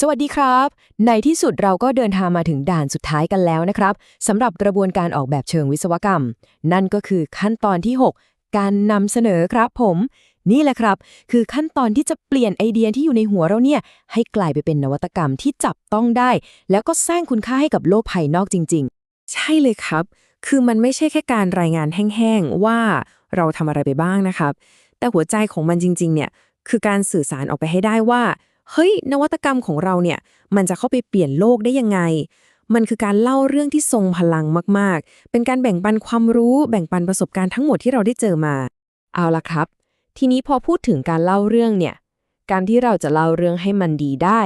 สวัสดีครับ ในที่สุดเราก็เดินทางมาถึงด่านสุดท้ายกันแล้วนะครับสำหรับกระบวนการออกแบบเชิงวิศวกรรม นั่นก็คือขั้นตอนที่ 6 การนำเสนอครับผม นี่แหละครับ คือขั้นตอนที่จะเปลี่ยนไอเดียที่อยู่ในหัวเราเนี่ย ให้กลายไปเป็นนวัตกรรมที่จับต้องได้ แล้วก็สร้างคุณค่าให้กับโลกภายนอกจริง ๆ ใช่เลยครับ คือมันไม่ใช่แค่การรายงานแห้งๆว่าเราทำอะไรไปบ้างนะครับ แต่หัวใจของมันจริง ๆ เนี่ยคือการสื่อสารออกไปให้ได้ว่า เฮ้ย นวัตกรรมของเราเนี่ย มันจะเข้าไปเปลี่ยนโลกได้ยังไง มันคือการเล่าเรื่องที่ทรงพลังมาก ๆ เป็นการแบ่งปันความรู้ แบ่งปันประสบการณ์ทั้งหมดที่เราได้เจอมา เอาละครับ ทีนี้พอพูดถึงการเล่าเรื่องเนี่ย การที่เราจะเล่าเรื่องให้มันดีได้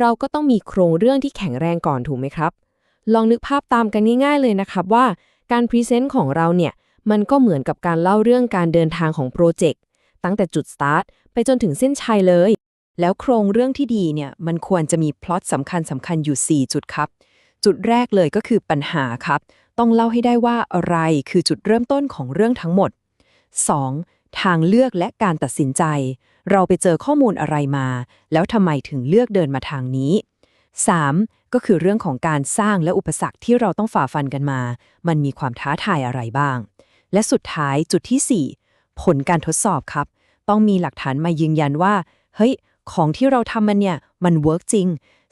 เราก็ต้องมีโครงเรื่องที่แข็งแรงก่อนถูกไหมครับ ลองนึกภาพตามกันง่าย ๆ เลยนะครับว่าการพรีเซนต์ของเราเนี่ย มันก็เหมือนกับการเล่าเรื่องการเดินทางของโปรเจกต์ตั้งแต่จุดสตาร์ทไปจนถึงเส้นชัยเลย แล้วโครงเรื่องที่ดีเนี่ยมันควรจะมีพล็อตสำคัญสำคัญอยู่ 4 จุดครับ จุดแรกเลยก็คือปัญหาครับ ต้องเล่าให้ได้ว่าอะไรคือจุดเริ่มต้นของเรื่องทั้งหมด 2. ทางเลือกและการตัดสินใจ เราไปเจอข้อมูลอะไรมา แล้วทำไมถึงเลือกเดินมาทางนี้ 3. ก็คือเรื่องของการสร้างและอุปสรรคที่เราต้องฝ่าฟันกันมา มันมีความท้าทายอะไรบ้าง และสุดท้ายจุดที่ 4 ผลการทดสอบครับ ต้องมีหลักฐานมายืนยันว่า เฮ้ย ของที่เราทำมันเนี่ย มันเวิร์กจริง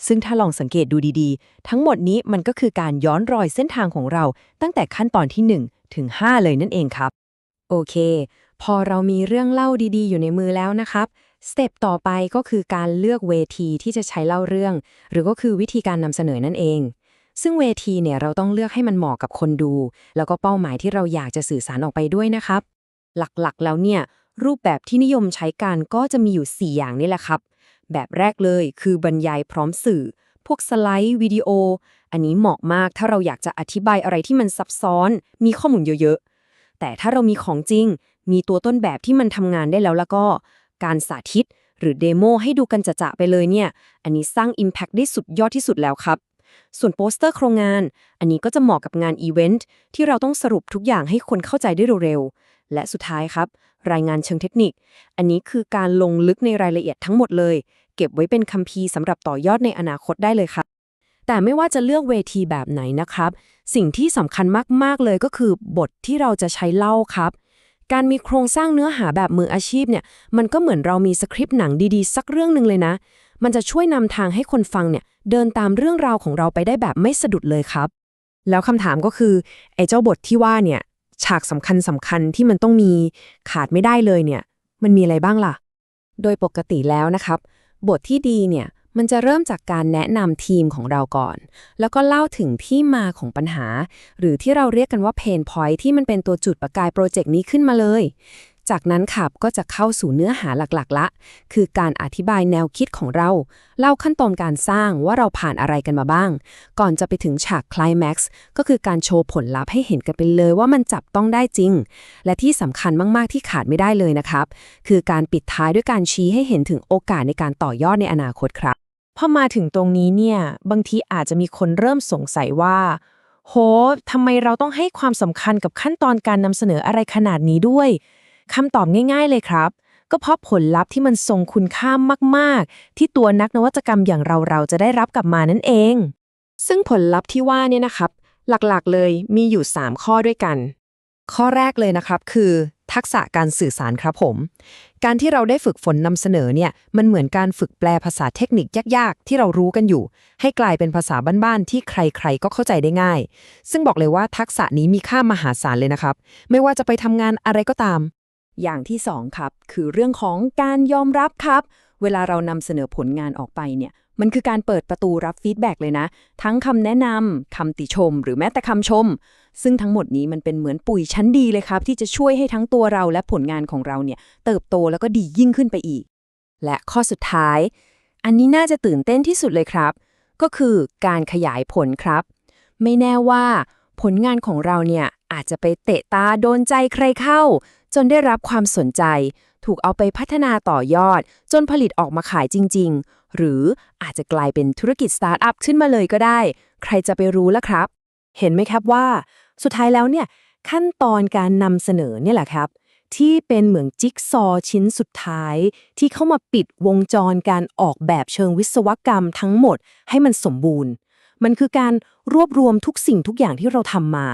ซึ่งถ้าลองสังเกตดูดีๆ ทั้งหมดนี้มันก็คือการย้อนรอยเส้นทางของเรา ตั้งแต่ขั้นตอนที่ 1 ถึง 5 เลยนั่นเองครับ โอเค พอเรามีเรื่องเล่าดีๆ อยู่ในมือแล้วนะครับสเต็ปต่อไปก็คือการเลือกเวทีที่จะใช้เล่าเรื่อง หรือก็คือวิธีการนำเสนอนั่นเอง ซึ่งเวทีเนี่ยเราต้องเลือกให้มันเหมาะกับคนดู แล้วก็เป้าหมายที่เราอยากจะสื่อสารออกไปด้วยนะครับ หลักๆแล้วเนี่ย รูปแบบที่นิยมใช้กันก็จะมีอยู่ 4 อย่างนี่แหละครับ แบบแรกเลยคือบรรยายพร้อมสื่อ พวกสไลด์ วิดีโอ อันนี้เหมาะมากถ้าเราอยากจะอธิบายอะไรที่มันซับซ้อน มีข้อมูลเยอะๆ แต่ถ้าเรามีของจริง มีตัวต้นแบบที่มันทำงานได้แล้วแล้วก็ การสาธิต หรือเดโมให้ดูกันจะๆไปเลยเนี่ย อันนี้สร้าง Impact ได้สุดยอดที่สุดแล้วครับส่วนโปสเตอร์โครงงาน อันนี้ก็จะเหมาะกับงานอีเวนต์ที่เราต้องสรุปทุกอย่างให้คนเข้าใจได้เร็วๆ และสุดท้ายครับ รายงานเชิงเทคนิค อันนี้คือการลงลึกในรายละเอียดทั้งหมดเลย เก็บไว้เป็นคัมภีร์สำหรับต่อยอดในอนาคตได้เลยครับแต่ไม่ว่าจะเลือกเวทีแบบไหนนะครับ สิ่งที่สำคัญมาก ๆ เลยก็คือบทที่เราจะใช้เล่าครับ การมีโครงสร้างเนื้อหาแบบมืออาชีพเนี่ย มันก็เหมือนเรามีสคริปต์หนังดีๆ สักเรื่องหนึ่งเลยนะ มันจะช่วยนำทางให้คนฟังเนี่ยเดินตามเรื่องราวของเราไปได้แบบไม่สะดุดเลยครับแล้วคำถามก็คือไอ้เจ้าบทที่ว่าเนี่ย ฉากสำคัญสำคัญที่มันต้องมีขาดไม่ได้เลยเนี่ย มันมีอะไรบ้างล่ะ โดยปกติแล้วนะครับ บทที่ดีเนี่ยมันจะเริ่มจากการแนะนำทีมของเราก่อน แล้วก็เล่าถึงที่มาของปัญหา หรือที่เราเรียกกันว่าเพนพอยที่มันเป็นตัวจุดประกายโปรเจกต์นี้ขึ้นมาเลย จากนั้นขับก็จะเข้าสู่เนื้อหาหลักๆ ละ คือการอธิบายแนวคิดของเรา เล่าขั้นตอนการสร้างว่าเราผ่านอะไรกันมาบ้าง ก่อนจะไปถึงฉากคลายแม็กซ์ก็คือการโชว์ผลลัพธ์ให้เห็นกันไปเลยว่ามันจับต้องได้จริง และที่สำคัญมากๆที่ขาดไม่ได้เลยนะครับ คือการปิดท้ายด้วยการชี้ให้เห็นถึงโอกาสในการต่อยอดในอนาคตครับพอมาถึงตรงนี้เนี่ย บางทีอาจจะมีคนเริ่มสงสัยว่า โหทำไมเราต้องให้ความสำคัญกับขั้นตอนการนำเสนออะไรขนาดนี้ด้วย คำตอบง่ายๆเลยครับ ก็เพราะผลลัพธ์ที่มันทรงคุณค่ามากๆ ที่ตัวนักนวัตกรรมอย่างเราเราจะได้รับกลับมานั่นเอง ซึ่งผลลัพธ์ที่ว่าเนี่ยนะครับ หลักๆเลยมีอยู่ 3 ข้อด้วยกัน ข้อแรกเลยนะครับคือทักษะการสื่อสารครับผม การที่เราได้ฝึกฝนนำเสนอเนี่ย มันเหมือนการฝึกแปลภาษาเทคนิคยากๆ ที่เรารู้กันอยู่ ให้กลายเป็นภาษาบ้านๆ ที่ใครๆ ก็เข้าใจได้ง่าย ซึ่งบอกเลยว่าทักษะนี้มีค่ามหาศาลเลยนะครับ ไม่ว่าจะไปทำงานอะไรก็ตาม อย่างที่2ครับ คือเรื่องของการยอมรับครับ เวลาเรานำเสนอผลงานออกไปเนี่ย มันคือการเปิดประตูรับฟีดแบ็กเลยนะ ทั้งคำแนะนำคำติชม หรือแม้แต่คำชม ซึ่งทั้งหมดนี้มันเป็นเหมือนปุ๋ยชั้นดีเลยครับ ที่จะช่วยให้ทั้งตัวเราและผลงานของเราเนี่ย เติบโตแล้วก็ดียิ่งขึ้นไปอีก และข้อสุดท้าย อันนี้น่าจะตื่นเต้นที่สุดเลยครับ ก็คือการขยายผลครับ ไม่แน่ว่า ผลงานของเราเนี่ยอาจจะไปเตะตาโดนใจใครเข้า จนได้รับความสนใจ ถูกเอาไปพัฒนาต่อยอด จนผลิตออกมาขายจริง ๆ หรืออาจจะกลายเป็นธุรกิจสตาร์ทอัพขึ้นมาเลยก็ได้ ใครจะไปรู้ล่ะครับ เห็นไหมครับว่า สุดท้ายแล้วเนี่ยขั้นตอนการนำเสนอเนี่ยแหละครับที่เป็นเหมือนจิ๊กซอว์ชิ้นสุดท้าย ที่เข้ามาปิดวงจรการออกแบบเชิงวิศวกรรมทั้งหมดให้มันสมบูรณ์ มันคือการรวบรวมทุกสิ่งทุกอย่างที่เราทำมา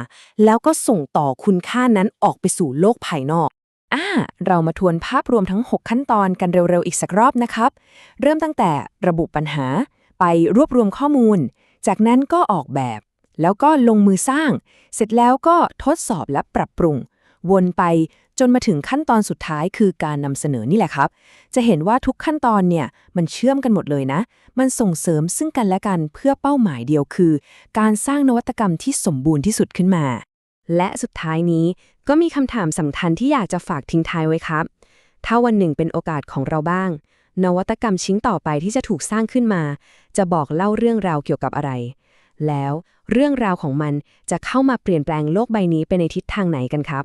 แล้วก็ส่งต่อคุณค่านั้นออกไปสู่โลกภายนอกอ่าเรามาทวนภาพรวมทั้ง 6 ขั้นตอนกันเร็วๆอีกสักรอบนะครับ เริ่มตั้งแต่ระบุปัญหา ไปรวบรวมข้อมูล จากนั้นก็ออกแบบ แล้วก็ลงมือสร้าง เสร็จแล้วก็ทดสอบและปรับปรุง วนไป จนมาถึงขั้นตอนสุดท้ายคือการนำเสนอนี่แหละครับ จะเห็นว่าทุกขั้นตอนเนี่ยมันเชื่อมกันหมดเลยนะ มันส่งเสริมซึ่งกันและกันเพื่อเป้าหมายเดียวคือ การสร้างนวัตกรรมที่สมบูรณ์ที่สุดขึ้นมา และสุดท้ายนี้ก็มีคำถามสำคัญที่อยากจะฝากทิ้งท้ายไว้ครับ ถ้าวันหนึ่งเป็นโอกาสของเราบ้าง นวัตกรรมชิ้นต่อไปที่จะถูกสร้างขึ้นมา จะบอกเล่าเรื่องราวเกี่ยวกับอะไร แล้วเรื่องราวของมันจะเข้ามาเปลี่ยนแปลงโลกใบนี้ไปในทิศทางไหนกันครับ